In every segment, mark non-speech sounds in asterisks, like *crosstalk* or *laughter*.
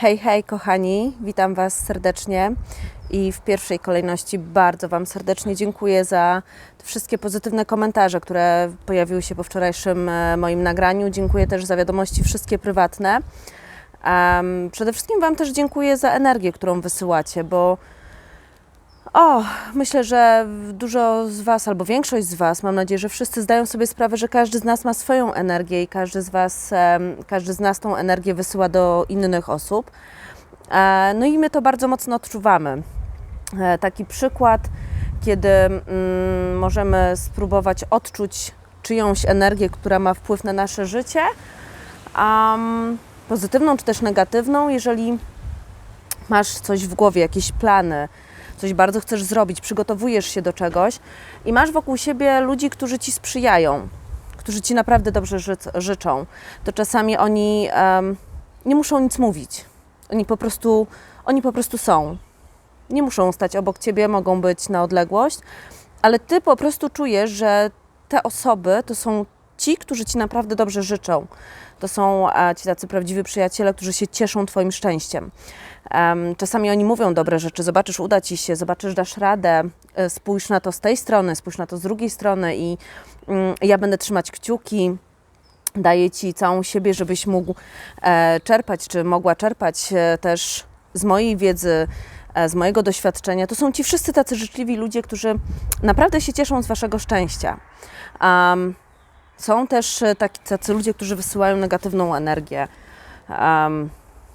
Hej, hej, kochani, witam Was serdecznie i w pierwszej kolejności bardzo Wam serdecznie dziękuję za wszystkie pozytywne komentarze, które pojawiły się po wczorajszym e, moim nagraniu. Dziękuję też za wiadomości wszystkie prywatne. Przede wszystkim Wam też dziękuję za energię, którą wysyłacie, bo o, myślę, że dużo z Was, albo większość z Was, mam nadzieję, że wszyscy zdają sobie sprawę, że każdy z nas ma swoją energię i każdy z Was, każdy z nas tą energię wysyła do innych osób. E, No i my to bardzo mocno odczuwamy. E, Taki przykład, kiedy mm, możemy spróbować odczuć czyjąś energię, która ma wpływ na nasze życie, pozytywną czy też negatywną, jeżeli masz coś w głowie, jakieś plany, coś bardzo chcesz zrobić, przygotowujesz się do czegoś i masz wokół siebie ludzi, którzy ci sprzyjają, którzy ci naprawdę dobrze ży- życzą, to czasami oni em, nie muszą nic mówić. Oni po prostu, oni po prostu są. Nie muszą stać obok ciebie, mogą być na odległość, ale ty po prostu czujesz, że te osoby to są ci, którzy ci naprawdę dobrze życzą. To są e, ci tacy prawdziwi przyjaciele, którzy się cieszą Twoim szczęściem. Em, Czasami oni mówią dobre rzeczy, zobaczysz, uda ci się, zobaczysz, dasz radę, e, spójrz na to z tej strony, spójrz na to z drugiej strony i mm, ja będę trzymać kciuki, daję ci całą siebie, żebyś mógł e, czerpać, czy mogła czerpać też z mojej wiedzy, z mojego doświadczenia. To są ci wszyscy tacy życzliwi ludzie, którzy naprawdę się cieszą z waszego szczęścia. Am, są też e, taki, tacy ludzie, którzy wysyłają negatywną energię. Am,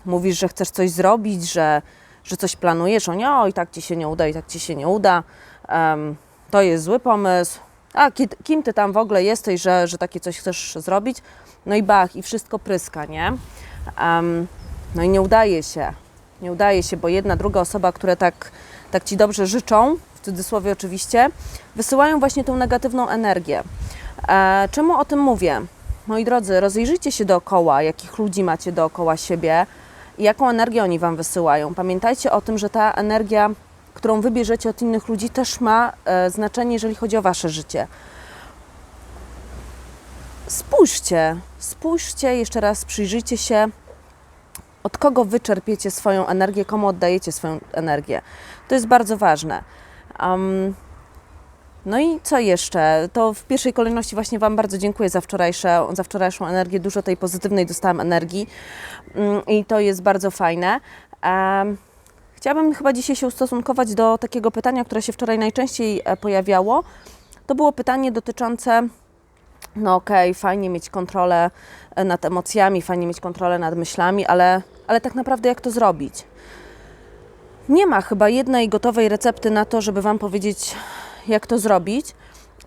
mówisz, że chcesz coś zrobić, że, że coś planujesz, oni, o i tak ci się nie uda, i tak ci się nie uda, Em, to jest zły pomysł, a ki, kim ty tam w ogóle jesteś, że, że takie coś chcesz zrobić? No i bach, i wszystko pryska, nie? Em, no i nie udaje się, nie udaje się, bo jedna, druga osoba, które tak, tak ci dobrze życzą, w cudzysłowie oczywiście, wysyłają właśnie tą negatywną energię. E, czemu o tym mówię? Moi drodzy, rozejrzyjcie się dookoła, jakich ludzi macie dookoła siebie i jaką energię oni Wam wysyłają. Pamiętajcie o tym, że ta energia, którą wybierzecie od innych ludzi, też ma e, znaczenie, jeżeli chodzi o Wasze życie. Spójrzcie, spójrzcie, jeszcze raz przyjrzyjcie się, od kogo Wy czerpiecie swoją energię, komu oddajecie swoją energię. To jest bardzo ważne. Um, no i co jeszcze? To w pierwszej kolejności właśnie Wam bardzo dziękuję za, wczorajsze, za wczorajszą energię. Dużo tej pozytywnej dostałam energii Mm, i to jest bardzo fajne. Chciałabym chyba dzisiaj się ustosunkować do takiego pytania, które się wczoraj najczęściej e, pojawiało. To było pytanie dotyczące, no okej, fajnie mieć kontrolę e, nad emocjami, fajnie mieć kontrolę nad myślami, ale, ale tak naprawdę jak to zrobić? Nie ma chyba jednej gotowej recepty na to, żeby Wam powiedzieć, jak to zrobić.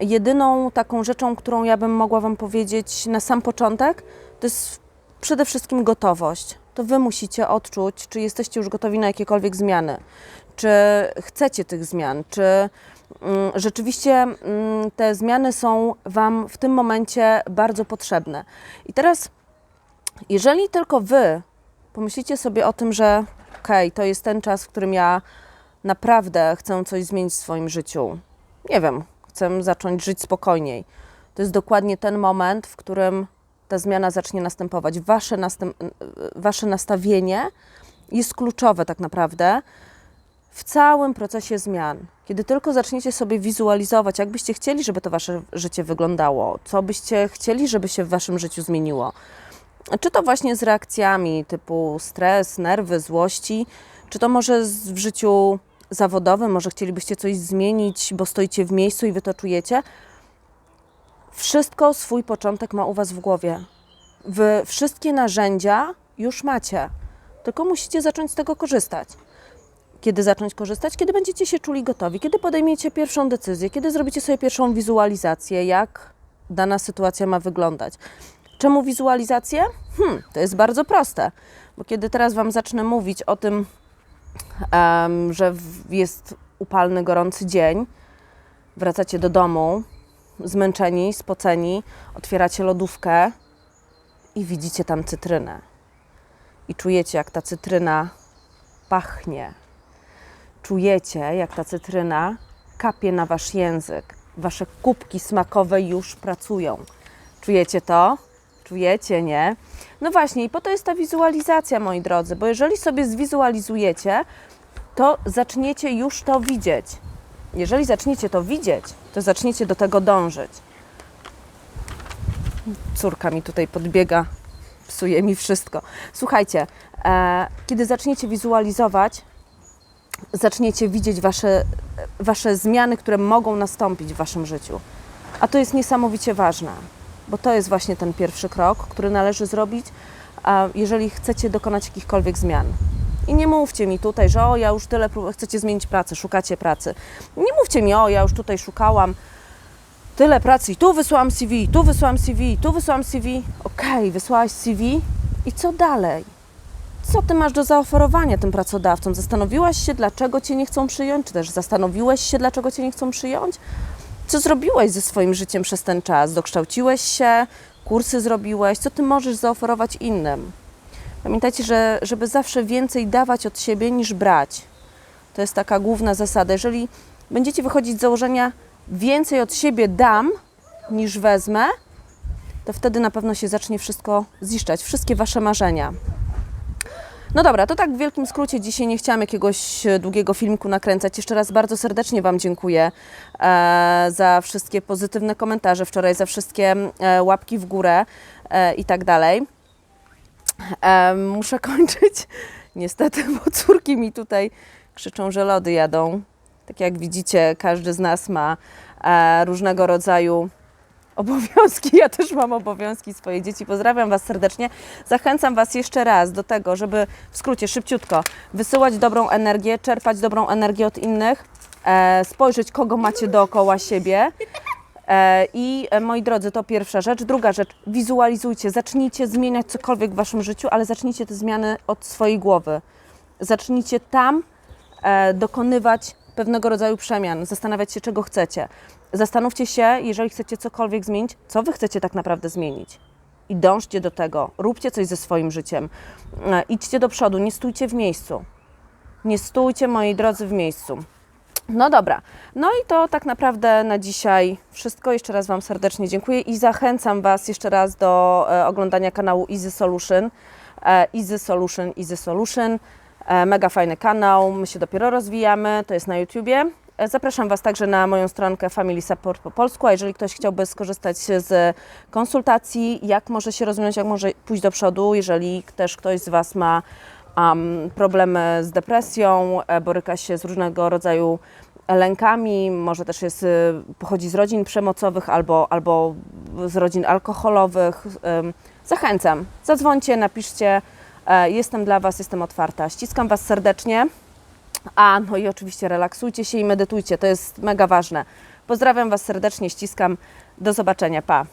Jedyną taką rzeczą, którą ja bym mogła Wam powiedzieć na sam początek, to jest przede wszystkim gotowość. To Wy musicie odczuć, czy jesteście już gotowi na jakiekolwiek zmiany, czy chcecie tych zmian, czy mm, rzeczywiście mm, te zmiany są Wam w tym momencie bardzo potrzebne. I teraz, jeżeli tylko Wy pomyślicie sobie o tym, że okej, to jest ten czas, w którym ja naprawdę chcę coś zmienić w swoim życiu, nie wiem, chcę zacząć żyć spokojniej, to jest dokładnie ten moment, w którym ta zmiana zacznie następować. Wasze, następ, wasze nastawienie jest kluczowe tak naprawdę w całym procesie zmian. Kiedy tylko zaczniecie sobie wizualizować, jak byście chcieli, żeby to wasze życie wyglądało, co byście chcieli, żeby się w waszym życiu zmieniło. Czy to właśnie z reakcjami typu stres, nerwy, złości, czy to może w życiu zawodowym, może chcielibyście coś zmienić, bo stoicie w miejscu i wy to czujecie. Wszystko swój początek ma u Was w głowie. Wy wszystkie narzędzia już macie, tylko musicie zacząć z tego korzystać. Kiedy zacząć korzystać? Kiedy będziecie się czuli gotowi, kiedy podejmiecie pierwszą decyzję, kiedy zrobicie sobie pierwszą wizualizację, jak dana sytuacja ma wyglądać. Czemu wizualizację? Hmm, to jest bardzo proste, bo kiedy teraz Wam zacznę mówić o tym, em, że jest upalny, gorący dzień, wracacie do domu, zmęczeni, spoceni, otwieracie lodówkę i widzicie tam cytrynę. I czujecie, jak ta cytryna pachnie. Czujecie, jak ta cytryna kapie na wasz język. Wasze kubki smakowe już pracują. Czujecie to? Czujecie, nie? No właśnie, i po to jest ta wizualizacja, moi drodzy, bo jeżeli sobie zwizualizujecie, to zaczniecie już to widzieć. Jeżeli zaczniecie to widzieć, to zaczniecie do tego dążyć. Córka mi tutaj podbiega, psuje mi wszystko. Słuchajcie, e, kiedy zaczniecie wizualizować, zaczniecie widzieć wasze, wasze zmiany, które mogą nastąpić w waszym życiu. A to jest niesamowicie ważne, bo to jest właśnie ten pierwszy krok, który należy zrobić, jeżeli chcecie dokonać jakichkolwiek zmian. I nie mówcie mi tutaj, że o, ja już tyle prób- chcecie zmienić pracę, szukacie pracy. Nie mówcie mi, o, ja już tutaj szukałam tyle pracy i tu wysłałam CV, tu wysłałam CV, tu wysłałam CV. Okej, wysłałaś CV i co dalej? Co ty masz do zaoferowania tym pracodawcom? Zastanowiłaś się, dlaczego cię nie chcą przyjąć, czy też zastanowiłeś się, dlaczego cię nie chcą przyjąć? Co zrobiłeś ze swoim życiem przez ten czas? Dokształciłeś się, kursy zrobiłeś, co ty możesz zaoferować innym? Pamiętajcie, że żeby zawsze więcej dawać od siebie niż brać. To jest taka główna zasada. Jeżeli będziecie wychodzić z założenia więcej od siebie dam niż wezmę, to wtedy na pewno się zacznie wszystko ziszczać, wszystkie wasze marzenia. No dobra, to tak w wielkim skrócie. Dzisiaj nie chciałam jakiegoś e, długiego filmiku nakręcać. Jeszcze raz bardzo serdecznie Wam dziękuję e, za wszystkie pozytywne komentarze wczoraj, za wszystkie e, łapki w górę i tak dalej. Muszę *laughs* kończyć, niestety, bo córki mi tutaj krzyczą, że lody jadą. Tak jak widzicie, każdy z nas ma różnego rodzaju obowiązki. Ja też mam obowiązki swoje dzieci. Pozdrawiam Was serdecznie. Zachęcam Was jeszcze raz do tego, żeby w skrócie, szybciutko, wysyłać dobrą energię, czerpać dobrą energię od innych, e, spojrzeć, kogo macie dookoła siebie. E, I e, moi drodzy, to pierwsza rzecz. Druga rzecz, wizualizujcie, zacznijcie zmieniać cokolwiek w Waszym życiu, ale zacznijcie te zmiany od swojej głowy. Zacznijcie tam e, dokonywać pewnego rodzaju przemian, zastanawiać się, czego chcecie. Zastanówcie się, jeżeli chcecie cokolwiek zmienić, co Wy chcecie tak naprawdę zmienić. I dążcie do tego, róbcie coś ze swoim życiem. E, idźcie do przodu, nie stójcie w miejscu. Nie stójcie, moi drodzy, w miejscu. No dobra, no i to tak naprawdę na dzisiaj wszystko. Jeszcze raz Wam serdecznie dziękuję i zachęcam Was jeszcze raz do e, oglądania kanału Easy Solution. E, Easy Solution, Easy Solution. E, mega fajny kanał, my się dopiero rozwijamy, to jest na YouTubie. E, Zapraszam Was także na moją stronkę Family Support po polsku, a jeżeli ktoś chciałby skorzystać z konsultacji, jak może się rozwinąć, jak może pójść do przodu, jeżeli też ktoś z Was ma um, problemy z depresją, e, boryka się z różnego rodzaju lękami, może też jest, y, pochodzi z rodzin przemocowych albo, albo z rodzin alkoholowych. Zachęcam, zadzwońcie, napiszcie. E, Jestem dla Was, jestem otwarta. Ściskam Was serdecznie. A, no i oczywiście relaksujcie się i medytujcie, to jest mega ważne. Pozdrawiam Was serdecznie, ściskam. Do zobaczenia, pa.